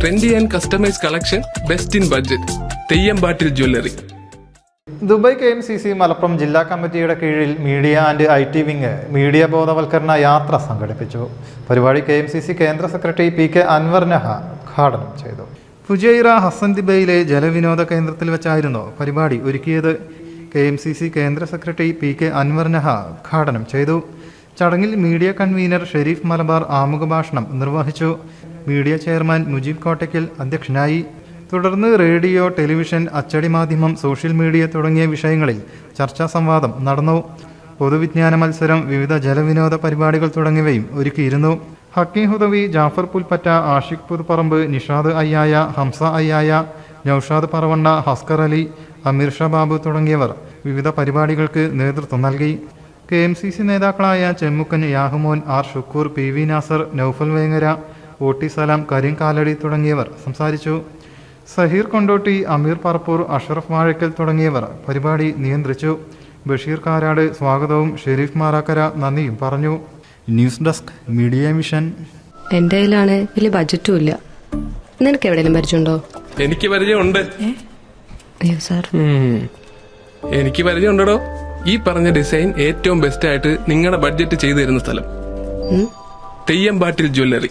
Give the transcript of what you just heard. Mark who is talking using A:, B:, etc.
A: Trendy and customise collection best in budget Theyyampattil jewellery
B: Dubai K M C C Malappuram ജില്ലാ കമ്മിറ്റിയുടെ കീഴിൽ media and I T wing media ബോധവൽക്കരണ യാത്ര സംഘടിപ്പിച്ചു. പരിപാടി കെ എം സി സി കേന്ദ്ര secretary P K Anwar Naha ഉദ്ഘാടനം ചെയ്തു. ഫുജൈറ ഹസൻ ദിബയിലെ ജലവിനോദ കേന്ദ്രത്തിൽ വെച്ചായിരുന്നു പരിപാടി ഒരുക്കിയത്. കെ എം സി സി കേന്ദ്ര secretary P K Anwar Naha ഉദ്ഘാടനം ചെയ്തു. ചടങ്ങിൽ മീഡിയ കൺവീനർ ഷെരീഫ് മലബാർ ആമുഖ ഭാഷണം നിർവഹിച്ചു. മീഡിയ ചെയർമാൻ മുജീബ് കോട്ടയ്ക്കൽ അധ്യക്ഷനായി. തുടർന്ന് റേഡിയോ ടെലിവിഷൻ അച്ചടി മാധ്യമം സോഷ്യൽ മീഡിയ തുടങ്ങിയ വിഷയങ്ങളിൽ ചർച്ചാ സംവാദം നടന്നു. പൊതുവിജ്ഞാന മത്സരം വിവിധ ജലവിനോദ പരിപാടികൾ തുടങ്ങിയവയും ഒരുക്കിയിരുന്നു. ഹക്കി ഹുദവി ജാഫർ പുൽപ്പറ്റ ആഷിഖ് പുതുപ്പറമ്പ് നിഷാദ് അയ്യായ ഹംസ അയ്യായ നൌഷാദ് പറവണ്ണ ഹസ്കർ അലി അമീർ ഷാ ബാബു തുടങ്ങിയവർ വിവിധ പരിപാടികൾക്ക് നേതൃത്വം നൽകി. കെ എം സി സി നേതാക്കളായ Chemmukkan Yahumon R Shukkoor P V Nasar Noufal Vengara O T Salam Kareem Kalady തുടങ്ങിയവർ സംസാരിച്ചു. സഹീർ കൊണ്ടോട്ടി അമീർ പറപ്പൂർ അഷറഫ് വാഴക്കൽ തുടങ്ങിയവർ പരിപാടി നിയന്ത്രിച്ചു. ബഷീർ കാരാട് സ്വാഗതവും ഷെരീഫ് മാറാക്കര നന്ദിയും പറഞ്ഞു. News desk media mission.
C: എന്റെ കയ്യിലാണ് വലിയ ബജറ്റും ഇല്ല. നിനക്ക് എവിടെയെങ്കിലും പരിചയമുണ്ടോ?
A: എനിക്ക് പരിചയമുണ്ട്.
C: അയ്യോ സാർ
A: ഉം. എനിക്ക് പരിചയമുണ്ടോ ഈ പറഞ്ഞ ഡിസൈൻ ഏറ്റവും ബെസ്റ്റ് ആയിട്ട് നിങ്ങളുടെ ബഡ്ജറ്റ് ചെയ്തു തരുന്ന സ്ഥലം. ബാട്ടിൽ jewellery